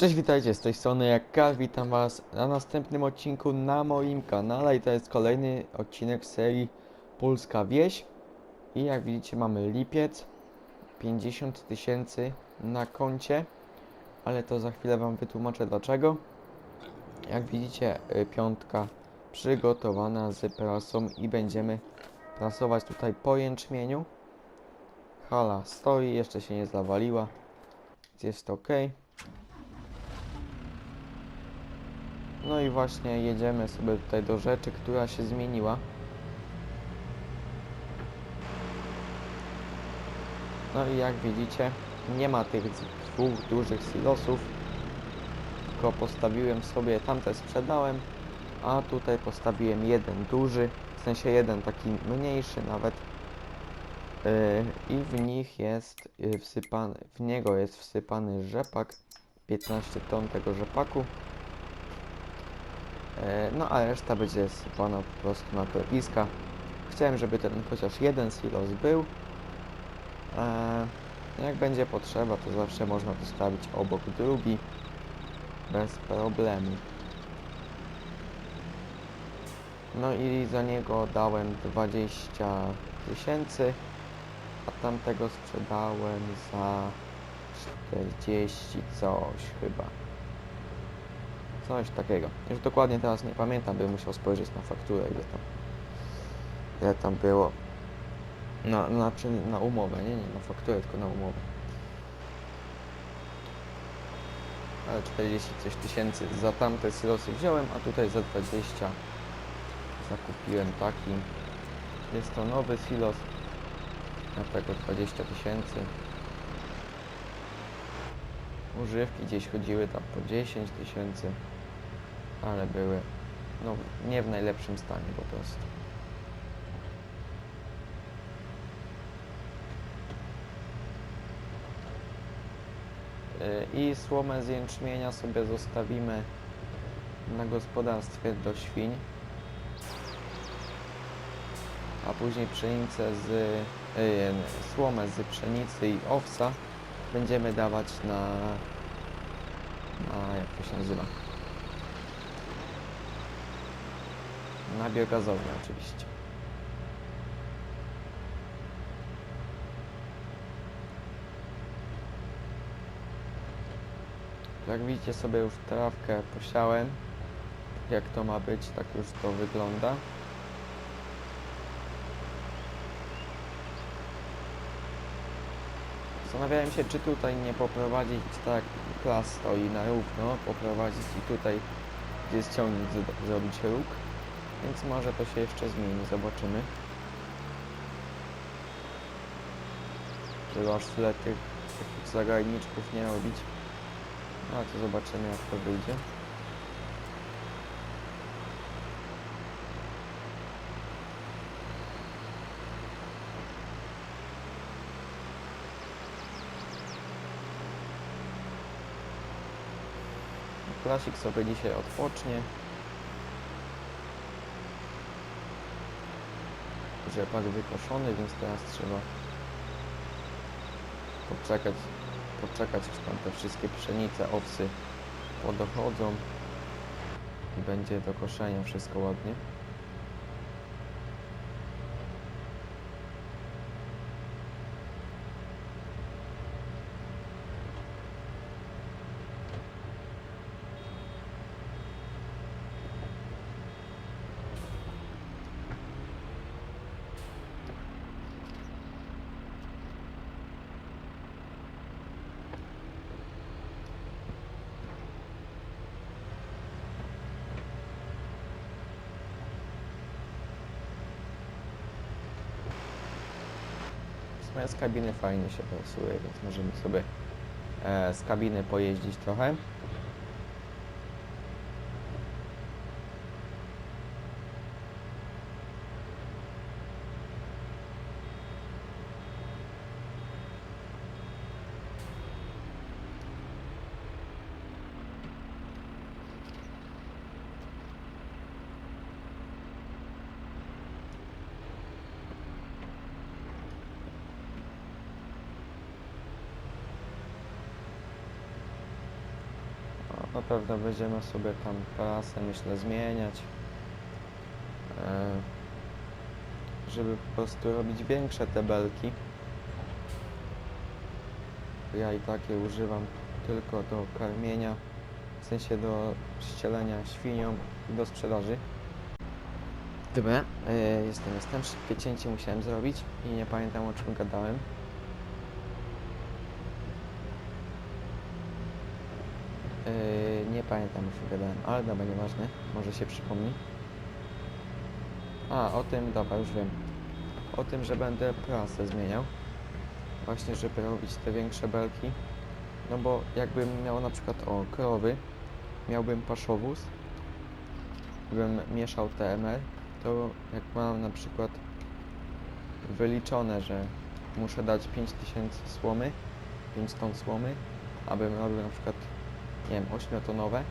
Cześć, witajcie, z tej strony jak Kar, witam was na następnym odcinku na moim kanale i to jest kolejny odcinek serii Polska Wieś i jak widzicie mamy lipiec, 50 tysięcy na koncie, ale to za chwilę wam wytłumaczę dlaczego. Jak widzicie y, piątka przygotowana z prasą i będziemy prasować tutaj po jęczmieniu. Hala stoi, jeszcze się nie zawaliła, jest ok. No i właśnie jedziemy sobie tutaj do rzeczy, która się zmieniła. No i jak widzicie, nie ma tych dwóch dużych silosów, tylko postawiłem sobie, tamte sprzedałem, a tutaj postawiłem jeden duży, w sensie jeden taki mniejszy nawet. Yy, I w nich jest yy, wsypany, w niego jest wsypany rzepak, 15 ton tego rzepaku. E, No a reszta będzie sypana po prostu na klepiska. Chciałem, żeby ten chociaż jeden silos był. E, Jak będzie potrzeba, to zawsze można postawić obok drugi. Bez problemu. No i za niego dałem 20 tysięcy, a tamtego sprzedałem za 40 coś chyba. Coś takiego. Już dokładnie teraz nie pamiętam, bym musiał spojrzeć na fakturę, ile tam, ile tam było. Na, znaczy na umowę, nie, nie na fakturę, tylko na umowę. Ale 40 coś tysięcy za tamte silosy wziąłem, a tutaj za 20 zakupiłem taki. Jest to nowy silos, dlatego 20 tysięcy. Używki gdzieś chodziły tam po 10 tysięcy, ale były no, nie w najlepszym stanie po prostu. Yy, I słomę z jęczmienia sobie zostawimy na gospodarstwie do świń, a później pszenicę z yy, słomę z pszenicy i owsa będziemy dawać na, na jak to się nazywa? Na biogazownię oczywiście. Jak widzicie sobie już trawkę posiałem. Jak to ma być, tak już to wygląda. Zastanawiałem się, czy tutaj nie poprowadzić, tak klas stoi na równo, poprowadzić i tutaj, gdzie jest ciągnik, zrobić róg. Więc może to się jeszcze zmieni, zobaczymy. Żeby aż tyle tych takich zagajniczków nie robić. No to zobaczymy jak to wyjdzie. Klasik sobie dzisiaj odpocznie. Rzepak wykoszony, więc teraz trzeba poczekać, poczekać aż tam te wszystkie pszenice, owsy podochodzą i będzie do koszenia wszystko ładnie. Z kabiny fajnie się pracuje, więc możemy sobie e, z kabiny pojeździć trochę. Na pewno będziemy sobie tam prasę, myślę, zmieniać. E, żeby po prostu robić większe te belki. Ja i takie używam tylko do karmienia, w sensie do ścielenia świniom i do sprzedaży. Dobra, e, jestem, jestem. Szybkie cięcie musiałem zrobić i nie pamiętam o czym gadałem. E, nie pamiętam o czym gadałem, ale dobra, nieważne. Może się przypomni. A, o tym, dobra, już wiem. O tym, że będę prasę zmieniał. Właśnie, żeby robić te większe belki. No bo jakbym miał na przykład o krowy, miałbym paszowóz, bym mieszał TMR, to jak mam na przykład wyliczone, że muszę dać 5000 słomy, 5 ton słomy, abym robił na przykład, nie wiem, 8-tonowe,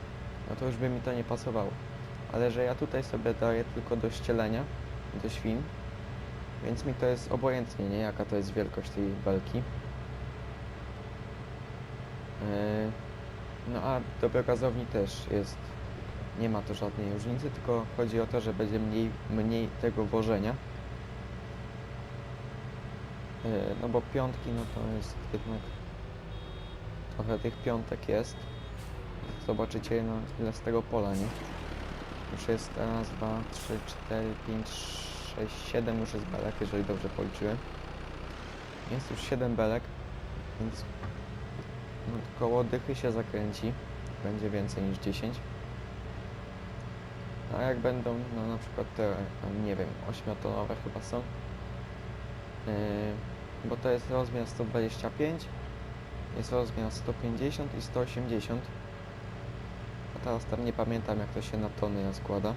no to już by mi to nie pasowało. Ale że ja tutaj sobie daję tylko do ścielenia, do świn, więc mi to jest obojętnie, nie? Jaka to jest wielkość tej belki. Yy, No a do biogazowni też jest, nie ma to żadnej różnicy, tylko chodzi o to, że będzie mniej, mniej tego wożenia. Yy, No bo piątki, no to jest jednak, trochę tych piątek jest. Zobaczycie, no ile z tego pola, nie? Już jest raz, dwa, trzy, cztery, pięć, sześć, siedem już jest belek, jeżeli dobrze policzyłem. Jest już 7 belek, więc no, koło dychy się zakręci. Będzie więcej niż 10. A jak będą, no na przykład te, nie wiem, 8-tonowe chyba są. Yy, bo to jest rozmiar 125, jest rozmiar 150 i 180. Teraz tam nie pamiętam jak to się na tony rozkłada.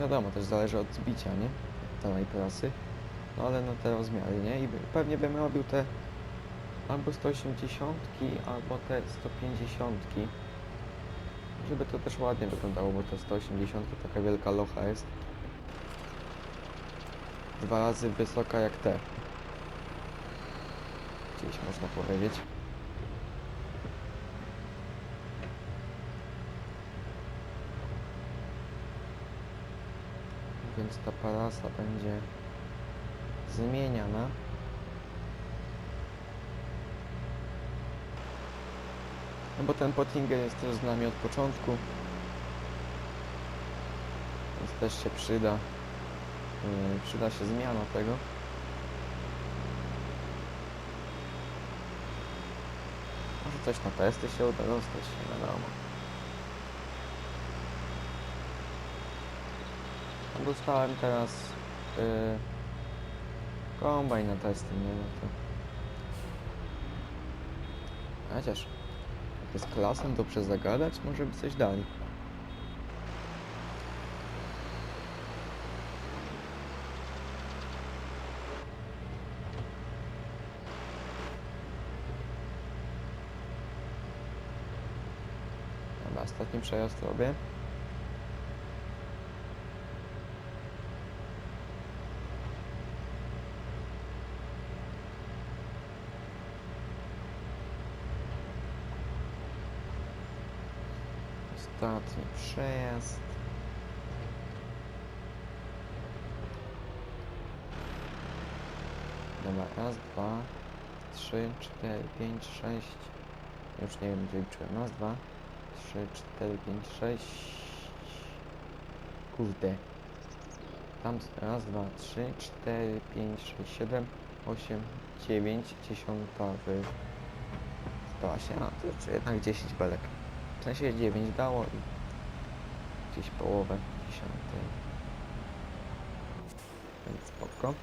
Wiadomo, też zależy od zbicia, nie? Danej prasy. No ale no te rozmiary, nie? I pewnie bym robił te albo 180, albo te 150. Żeby to też ładnie wyglądało, bo to 180 to taka wielka locha jest. Dwa razy wysoka jak te. Gdzieś można powiedzieć. Więc ta parasa będzie zmieniana. No bo ten Pottinger jest też z nami od początku. Więc też się przyda. Yy, przyda się zmiana tego. Może coś na testy się uda dostać, nie wiadomo. Dostałem teraz yy, kombajn na testy, nie no to... Chociaż jak z klasem dobrze zagadać, może by coś dali. Ostatni przejazd robię. Ostatni przejazd. Dobra, raz, dwa, trzy, cztery, pięć, sześć. Już nie wiem, gdzie liczyłem. Raz, dwa, trzy, cztery, pięć, sześć. Kurde. Tam raz, dwa, trzy, cztery, pięć, sześć, siedem, osiem, dziewięć, dziesiąta wy... Stała się, a to jeszcze jednak 10 belek. W sensie 9 dało i gdzieś połowę dziesiątej. Więc spoko.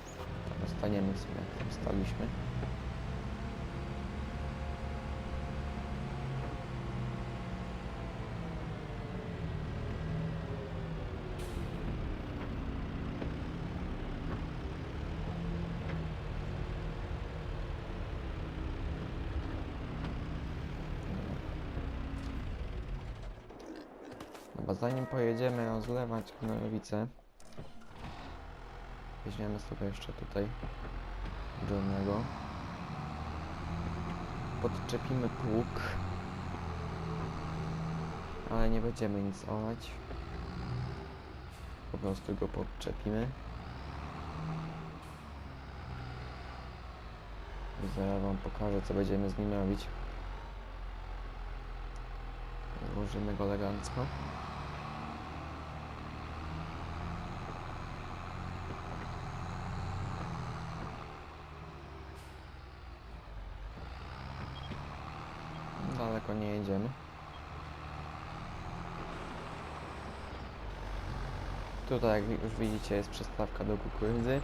Tam Zostaniemy sobie jak tam staliśmy. Chyba zanim pojedziemy rozlewać gnojowicę, weźmiemy sobie jeszcze tutaj Johnego. Podczepimy pług. Ale nie będziemy nic olać. Po prostu go podczepimy. Zaraz wam pokażę co będziemy z nim robić. Złożymy go elegancko. Daleko nie jedziemy. Tutaj jak już widzicie jest przystawka do kukurydzy.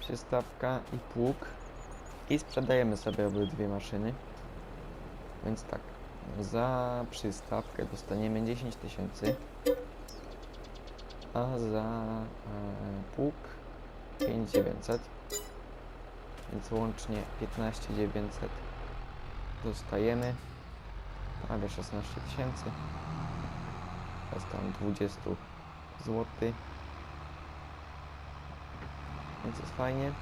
Przystawka i pług. I sprzedajemy sobie obydwie maszyny. Więc tak, za przystawkę dostaniemy 10 tysięcy, a za e, pług 5900, więc łącznie 15900 dostajemy prawie 16 tysięcy. Jest tam 20 zł więc jest fajnie.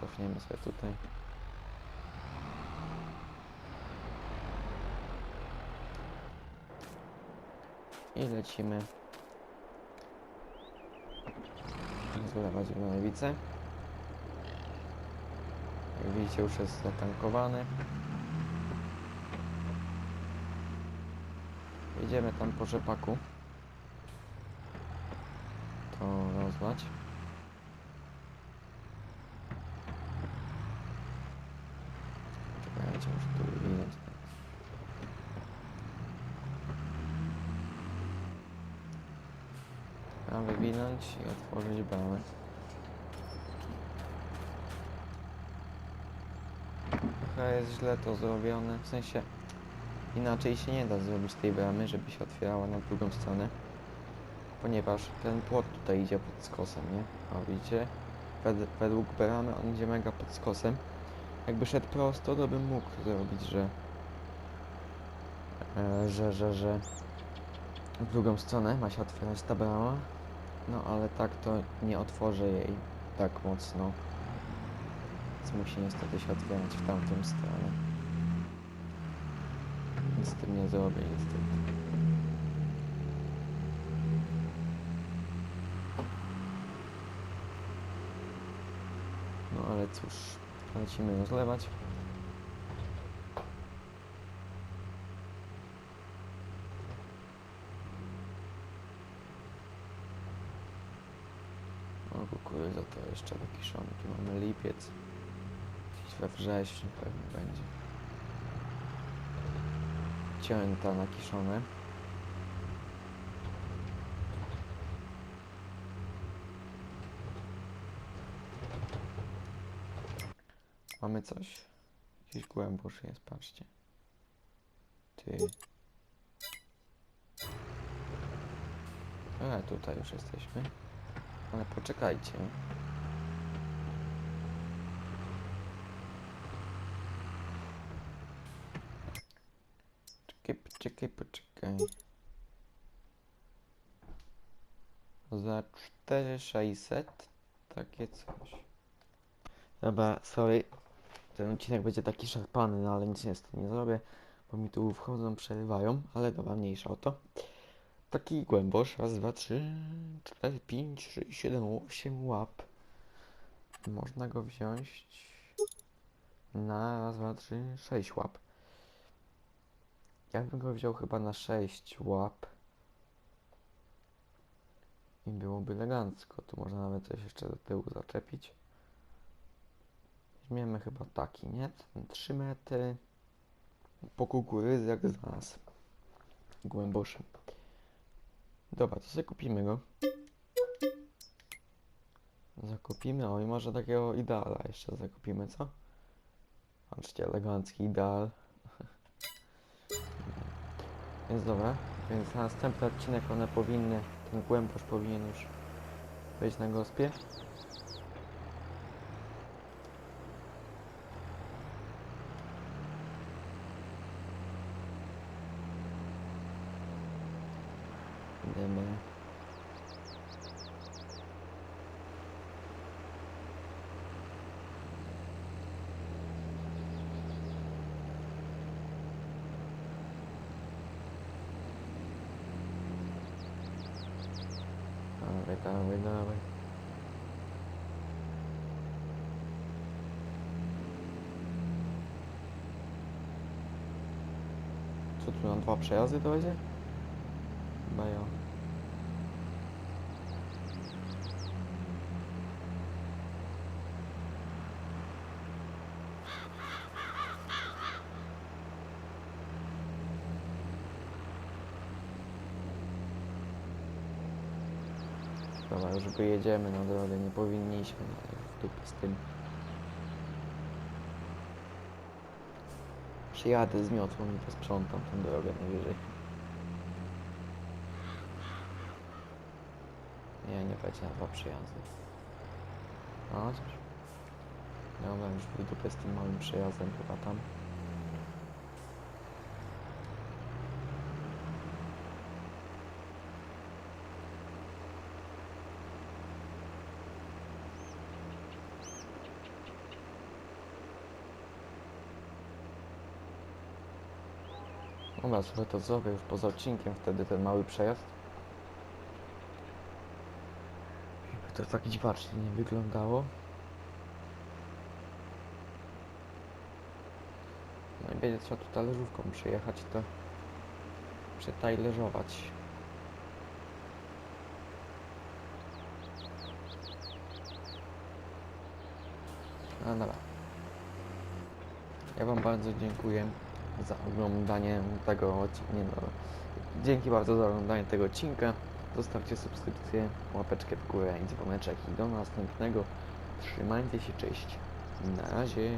Cofniemy sobie tutaj. I lecimy. Zlewać gnojowicę widzicie już jest zatankowany. Jedziemy tam po rzepaku. To rozlać. Czekajcie, muszę tu wywinąć. Mam wywinąć i otworzyć bramę. Trochę jest źle to zrobione, w sensie inaczej się nie da zrobić tej bramy, żeby się otwierała na drugą stronę. Ponieważ ten płot tutaj idzie pod skosem, nie? A widzicie? Wed według bramy on idzie mega pod skosem. Jakby szedł prosto, to bym mógł zrobić, że... E, że, że, że... W drugą stronę ma się otwierać ta brama. No ale tak to nie otworzę jej tak mocno. Musi niestety się otwierać w tamtą stronę. Nic z tym nie zrobię niestety. No ale cóż, lecimy rozlewać. O kukurydza to jeszcze wykiszony. Tu mamy lipiec. We wrześniu pewnie będzie. Cięta nakiszone. Mamy coś? Gdzieś głęboszy jest, patrzcie. Ty. E, tutaj już jesteśmy. Ale poczekajcie. Czekaj, poczekaj, poczekaj. Za 4600 takie coś. Dobra, sorry. Ten odcinek będzie taki szarpany, no ale nic niestety nie zrobię, bo mi tu wchodzą, przerywają, ale dobra, mniejsza o to. Taki głębosz, raz, dwa, trzy, cztery, pięć, sześć, siedem, osiem łap. Można go wziąć na raz, dwa, trzy, sześć łap. Ja bym go wziął chyba na sześć łap. I byłoby elegancko. Tu można nawet coś jeszcze do tyłu zaczepić. Weźmiemy chyba taki, nie? Ten 3 metry. Po kukurydzy jak znalazł. Głęboszy. Dobra, to sobie kupimy go. Zakupimy, o i może takiego ideala jeszcze zakupimy, co? Patrzcie, elegancki ideal. Więc dobra, więc na następny odcinek one powinny, ten głębosz powinien już być na gospie. Idziemy. Dawaj, dawaj. Co tu na dwa przejazdy to będzie? Chyba ja. Dobra, już wyjedziemy na drogę, nie powinniśmy, ale dupę z tym. Przyjadę z miotłą i posprzątam tę drogę najwyżej. Nie, nie będzie na dwa przyjazdy. A chociaż. Dobra, już dupę z tym małym przejazdem chyba tam. Dobra, słuchaj, to zrobię już poza odcinkiem wtedy ten mały przejazd. Jakby to tak dziwacznie nie wyglądało. No i będzie trzeba tu talerzówką przyjechać to przetajlerzować. No dobra. Ja Wam bardzo dziękuję za oglądanie tego odcinka. No, dzięki bardzo za oglądanie tego odcinka. Zostawcie subskrypcję, łapeczkę w górę i dzwoneczek i do następnego. Trzymajcie się, cześć. Na razie.